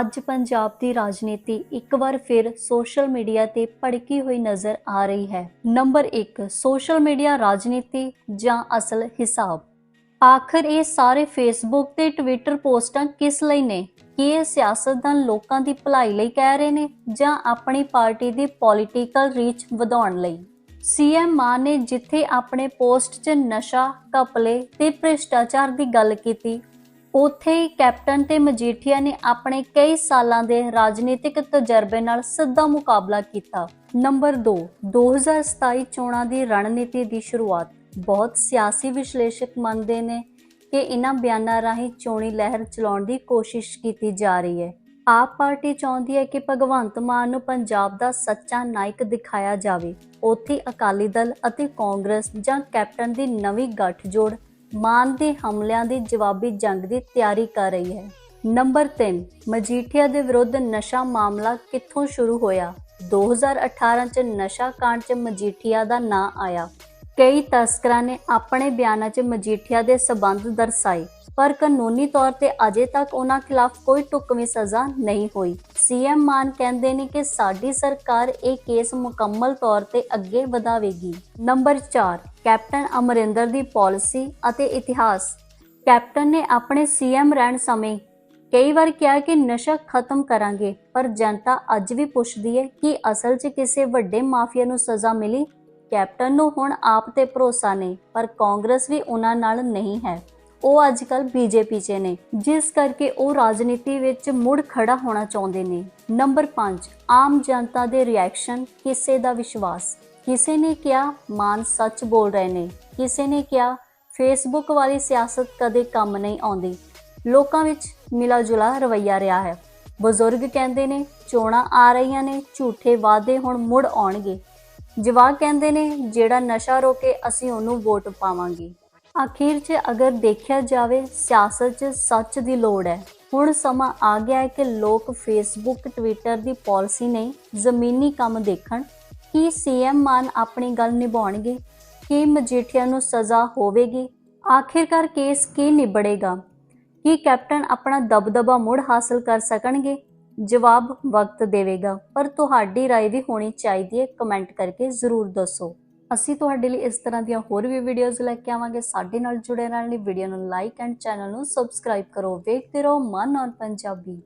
ਅੱਜ ਪੰਜਾਬ ਦੀ ਰਾਜਨੀਤੀ ਇੱਕ ਵਾਰ ਫਿਰ ਸੋਸ਼ਲ ਮੀਡੀਆ ਤੇ ਭੜਕੀ ਹੋਈ ਨਜ਼ਰ ਆ ਰਹੀ ਹੈ। ਨੰਬਰ 1 ਸੋਸ਼ਲ ਮੀਡੀਆ ਰਾਜਨੀਤੀ ਜਾਂ ਅਸਲ ਹਿਸਾਬ? ਆਖਰ ਇਹ ਸਾਰੇ ਫੇਸਬੁੱਕ ਤੇ ਟਵਿੱਟਰ ਪੋਸਟਾਂ ਕਿਸ ਲਈ ਨੇ? ਕੀ ਇਹ ਸਿਆਸਤਦਾਨ ਲੋਕਾਂ ਦੀ ਭਲਾਈ ਲਈ ਕਹਿ ਰਹੇ ਨੇ ਜਾਂ ਆਪਣੀ ਪਾਰਟੀ ਦੀ ਪੋਲੀਟੀਕਲ ਰੀਚ ਵਧਾਉਣ ਲਈ? ਸੀਐਮ ਮਾਨ ਨੇ ਜਿੱਥੇ ਆਪਣੇ ਪੋਸਟ 'ਚ ਨਸ਼ਾ ਕਪਲੇ ਤੇ ਭ੍ਰਿਸ਼ਟਾਚਾਰ ਦੀ ਗੱਲ ਕੀਤੀ ਉੱਥੇ ਹੀ ਕੈਪਟਨ ਤੇ ਮਜੀਠੀਆ ਨੇ ਆਪਣੇ ਕਈ ਸਾਲਾਂ ਦੇ ਰਾਜਨੀਤਿਕ ਤਜਰਬੇ ਨਾਲ ਸਿੱਧਾ ਮੁਕਾਬਲਾ ਕੀਤਾ। ਨੰਬਰ 2 2027 ਚੋਣਾਂ ਦੀ ਰਣਨੀਤੀ ਦੀ ਸ਼ੁਰੂਆਤ। ਬਹੁਤ ਸਿਆਸੀ ਵਿਸ਼ਲੇਸ਼ਕ ਮੰਨਦੇ ਨੇ ਕਿ ਇਹਨਾਂ ਬਿਆਨਾਂ ਰਾਹੀਂ ਚੋਣੀ ਲਹਿਰ ਚਲਾਉਣ ਦੀ ਕੋਸ਼ਿਸ਼ ਕੀਤੀ ਜਾ ਰਹੀ ਹੈ। ਆਪ ਪਾਰਟੀ ਚਾਹੁੰਦੀ ਹੈ ਕਿ ਭਗਵੰਤ ਮਾਨ ਨੂੰ ਪੰਜਾਬ ਦਾ ਸੱਚਾ ਨਾਇਕ ਦਿਖਾਇਆ ਜਾਵੇ। ਉੱਥੇ ਅਕਾਲੀ ਦਲ ਅਤੇ ਕਾਂਗਰਸ ਜਾਂ ਕੈਪਟਨ ਦੀ ਨਵੀਂ ਗੱਠਜੋੜ ਮਾਨ ਦੇ ਹਮਲਿਆਂ ਦੀ ਜਵਾਬੀ ਜੰਗ ਦੀ ਤਿਆਰੀ ਕਰ ਰਹੀ ਹੈ। ਨੰਬਰ 3 ਮਜੀਠੀਆ ਦੇ ਵਿਰੁੱਧ ਨਸ਼ਾ ਮਾਮਲਾ ਕਿੱਥੋਂ ਸ਼ੁਰੂ ਹੋਇਆ? 2018 ਚ ਨਸ਼ਾ ਕਾਂਡ ਚ ਮਜੀਠੀਆ ਦਾ ਨਾਂ ਆਇਆ। ਕਈ ਤਸਕਰਾਂ ਨੇ ਆਪਣੇ ਬਿਆਨਾਂ 'ਚ ਮਜੀਠੀਆ ਦੇ ਸਬੰਧ ਦਰਸਾਏ। ਪਰ ਕਾਨੂੰਨੀ ਤੌਰ ਤੇ ਅਜੇ ਤੱਕ ਉਹਨਾਂ ਖਿਲਾਫ ਕੋਈ ਢੁਕਵੀਂ ਸਜ਼ਾ ਨਹੀਂ ਹੋਈ। ਸੀਐਮ ਮਾਨ ਕਹਿੰਦੇ ਨੇ ਕਿ ਸਾਡੀ ਸਰਕਾਰ ਇਹ ਕੇਸ ਮੁਕੰਮਲ ਤੌਰ ਤੇ ਅੱਗੇ ਵਧਾਵੇਗੀ। ਨੰਬਰ 4 ਕੈਪਟਨ ਅਮਰਿੰਦਰ ਦੀ ਪਾਲਿਸੀ ਅਤੇ ਇਤਿਹਾਸ। ਕੈਪਟਨ ਨੇ ਆਪਣੇ ਸੀਐਮ ਰਹਿਣ ਸਮੇਂ ਕਈ ਵਾਰ ਕਿਹਾ ਕਿ ਨਸ਼ਾ ਖਤਮ ਕਰਾਂਗੇ, ਪਰ ਜਨਤਾ ਅੱਜ ਵੀ ਪੁੱਛਦੀ ਹੈ ਕਿ ਅਸਲ 'ਚ ਕਿਸੇ ਵੱਡੇ ਮਾਫੀਆ ਨੂੰ ਸਜ਼ਾ ਮਿਲੀ? ਕੈਪਟਨ ਨੂੰ ਹੁਣ ਆਪ ਤੇ ਭਰੋਸਾ ਨਹੀਂ, ਪਰ ਕਾਂਗਰਸ ਵੀ ਉਹਨਾਂ ਨਾਲ ਨਹੀਂ ਹੈ। ਉਹ ਅੱਜ ਕੱਲ ਬੀਜੇਪੀ 'ਚ ਨੇ, ਜਿਸ ਕਰਕੇ ਉਹ ਰਾਜਨੀਤੀ ਵਿੱਚ ਮੁੜ ਖੜਾ ਹੋਣਾ ਚਾਹੁੰਦੇ ਨੇ। ਨੰਬਰ 5 ਆਮ ਜਨਤਾ ਦੇ ਰਿਐਕਸ਼ਨ ਕਿਸੇ ਦਾ ਵਿਸ਼ਵਾਸ। ਕਿਸੇ ਨੇ ਕਿਹਾ, ਮਾਨ ਸੱਚ ਬੋਲ ਰਹੇ ਨੇ। ਕਿਸੇ ਨੇ ਕਿਹਾ, ਫੇਸਬੁੱਕ ਵਾਲੀ ਸਿਆਸਤ ਕਦੇ ਕੰਮ ਨਹੀਂ ਆਉਂਦੀ। ਲੋਕਾਂ ਵਿੱਚ ਮਿਲਾ ਜੁਲਾ ਰਵਈਆ ਰਿਹਾ ਹੈ। ਬਜ਼ੁਰਗ ਕਹਿੰਦੇ ਨੇ, ਚੋਣਾਂ ਆ ਰਹੀਆਂ ਨੇ, ਝੂਠੇ ਵਾਅਦੇ ਹੁਣ ਮੁੜ ਆਉਣਗੇ। ਜਵਾਕ ਕਹਿੰਦੇ ਨੇ, ਜਿਹੜਾ ਨਸ਼ਾ ਰੋਕੇ ਅਸੀਂ ਉਹਨੂੰ ਵੋਟ ਪਾਵਾਂਗੇ। ਅਖੀਰ 'ਚ ਅਗਰ ਦੇਖਿਆ ਜਾਵੇ ਸਿਆਸਤ 'ਚ ਸੱਚ ਦੀ ਲੋੜ ਹੈ ਹੁਣ ਸਮਾਂ ਆ ਗਿਆ ਹੈ ਕਿ ਲੋਕ ਫੇਸਬੁੱਕ ਟਵਿੱਟਰ ਦੀ ਪਾਲਿਸੀ ਨਹੀਂ ਜ਼ਮੀਨੀ ਕੰਮ ਦੇਖਣ ਕੀ ਸੀਐਮ ਮਾਨ ਆਪਣੀ ਗੱਲ ਨਿਭਾਉਣਗੇ ਕੀ ਮਜੀਠੀਆ ਨੂੰ ਸਜ਼ਾ ਹੋਵੇਗੀ ਆਖਿਰਕਾਰ ਕੇਸ ਕੀ ਨਿਬੜੇਗਾ ਕੀ ਕੈਪਟਨ ਆਪਣਾ ਦਬਦਬਾ ਮੁੜ ਹਾਸਲ ਕਰ ਸਕਣਗੇ ਜਵਾਬ ਵਕਤ ਦੇਵੇਗਾ ਪਰ ਤੁਹਾਡੀ رائے ਵੀ ਹੋਣੀ ਚਾਹੀਦੀ ਹੈ ਕਮੈਂਟ ਕਰਕੇ ਜ਼ਰੂਰ ਦੱਸੋ ਅਸੀਂ ਤੁਹਾਡੇ ਲਈ ਇਸ ਤਰ੍ਹਾਂ ਦੀਆਂ ਹੋਰ ਵੀ ਵੀਡੀਓਜ਼ ਲੈ ਕੇ ਆਵਾਂਗੇ। ਸਾਡੇ ਨਾਲ ਜੁੜੇ ਰਹਿਣ ਲਈ ਵੀਡੀਓ ਨੂੰ ਲਾਈਕ ਐਂਡ ਚੈਨਲ ਨੂੰ ਸਬਸਕ੍ਰਾਈਬ ਕਰੋ। ਵੇਖਦੇ ਰਹੋ ਮਨ ਔਰ ਪੰਜਾਬੀ।